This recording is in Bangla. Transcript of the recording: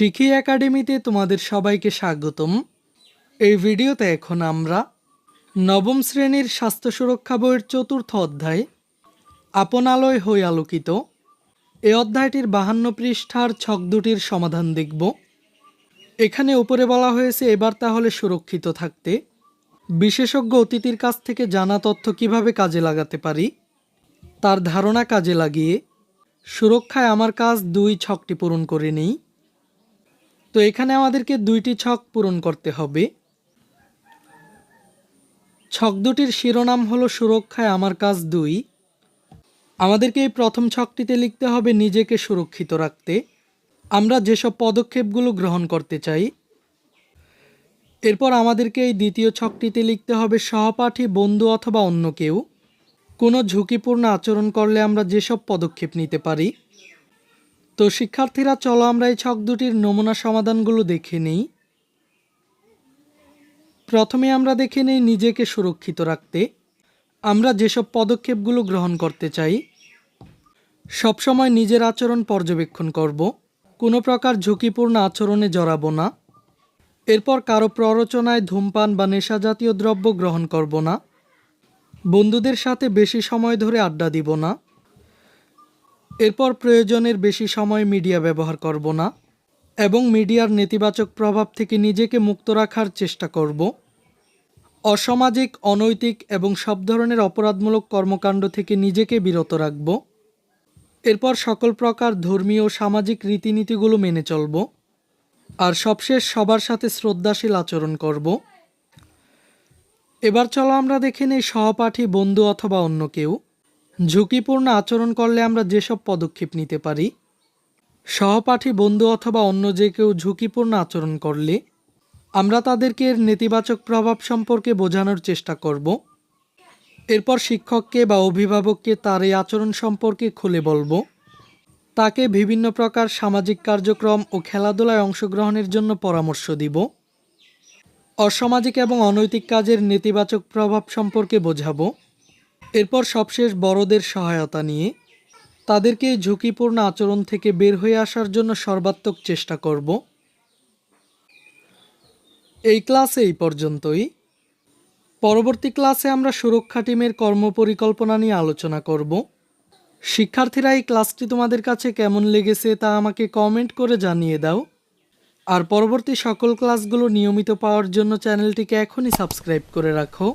শিখি একাডেমিতে তোমাদের সবাইকে স্বাগতম। এই ভিডিওতে এখন আমরা নবম শ্রেণির স্বাস্থ্য সুরক্ষা বইয়ের চতুর্থ অধ্যায় আপনালয় হয়ে আলোকিত। এই অধ্যায়টির বাহান্ন পৃষ্ঠার ছক দুটির সমাধান দেখব। এখানে উপরে বলা হয়েছে, এবার তাহলে সুরক্ষিত থাকতে। বিশেষজ্ঞ অতিথির কাছ থেকে জানা তথ্য কীভাবে কাজে লাগাতে পারি? তার ধারণা কাজে লাগিয়ে সুরক্ষায় আমার কাজ দুই ছকটি পূরণ করে নিই। তো এখানে আমাদেরকে দুইটি ছক পূরণ করতে হবে। ছক দুটির শিরোনাম হলো সুরক্ষায় আমার কাজ দুই। আমাদেরকে এই প্রথম ছকটিতে লিখতে হবে নিজেকে সুরক্ষিত রাখতে। আমরা যেসব পদক্ষেপগুলো গ্রহণ করতে চাই। এরপর আমাদেরকে এই দ্বিতীয় ছকটিতে লিখতে হবে সহপাঠী, বন্ধু অথবা অন্য কেউ। কোনো ঝুঁকিপূর্ণ আচরণ করলে আমরা যেসব পদক্ষেপ নিতে পারি তো শিক্ষার্থীরা, চলো আমরা এই ছক দুটির নমুনা সমাধানগুলো দেখে নিই। প্রথমে আমরা দেখে নিই নিজেকে সুরক্ষিত রাখতে। আমরা যেসব পদক্ষেপগুলো গ্রহণ করতে চাই, সবসময় নিজের আচরণ পর্যবেক্ষণ করব। কোনো প্রকার ঝুঁকিপূর্ণ আচরণে জড়াবো না। এরপর কারও প্ররোচনায় ধূমপান বা নেশা জাতীয় দ্রব্য গ্রহণ করব না। বন্ধুদের সাথে বেশি সময় ধরে আড্ডা দিব না। এরপর প্রয়োজনের বেশি সময় মিডিয়া ব্যবহার করব না এবং মিডিয়ার নেতিবাচক প্রভাব থেকে নিজেকে মুক্ত রাখার চেষ্টা করব। অসামাজিক, অনৈতিক এবং সব ধরনের অপরাধমূলক কর্মকাণ্ড থেকে নিজেকে বিরত রাখব। এরপর সকল প্রকার ধর্মীয় ও সামাজিক রীতিনীতিগুলো মেনে চলব। আর সবশেষ সবার সাথে শ্রদ্ধাশীল আচরণ করব। এবার চলো আমরা দেখে নিই সহপাঠী, বন্ধু অথবা অন্য কেউ। ঝুঁকিপূর্ণ আচরণ করলে আমরা যেসব পদক্ষেপ নিতে পারি? সহপাঠী বন্ধু অথবা অন্য যে কেউ ঝুঁকিপূর্ণ আচরণ করলে আমরা তাদেরকে এর নেতিবাচক প্রভাব সম্পর্কে বোঝানোর চেষ্টা করব। এরপর শিক্ষককে বা অভিভাবককে তার এই আচরণ সম্পর্কে খুলে বলব। তাকে বিভিন্ন প্রকার সামাজিক কার্যক্রম ও খেলাধুলায় অংশগ্রহণের জন্য পরামর্শ দিব। অসামাজিক এবং অনৈতিক কাজের নেতিবাচক প্রভাব সম্পর্কে বোঝাবো। এরপর সবশেষ বড়দের সহায়তা নিয়ে তাদেরকে ঝুঁকিপূর্ণ আচরণ থেকে বের হয়ে আসার জন্য সর্বাত্মক চেষ্টা করব। এই ক্লাসে এই পর্যন্তই। পরবর্তী ক্লাসে আমরা সুরক্ষা টিমের কর্মপরিকল্পনা নিয়ে আলোচনা করব। শিক্ষার্থীরা এই ক্লাসটি তোমাদের কাছে কেমন লেগেছে তা আমাকে কমেন্ট করে জানিয়ে দাও। আর পরবর্তী সকল ক্লাসগুলো নিয়মিত পাওয়ার জন্য চ্যানেলটিকে এখনই সাবস্ক্রাইব করে রাখো।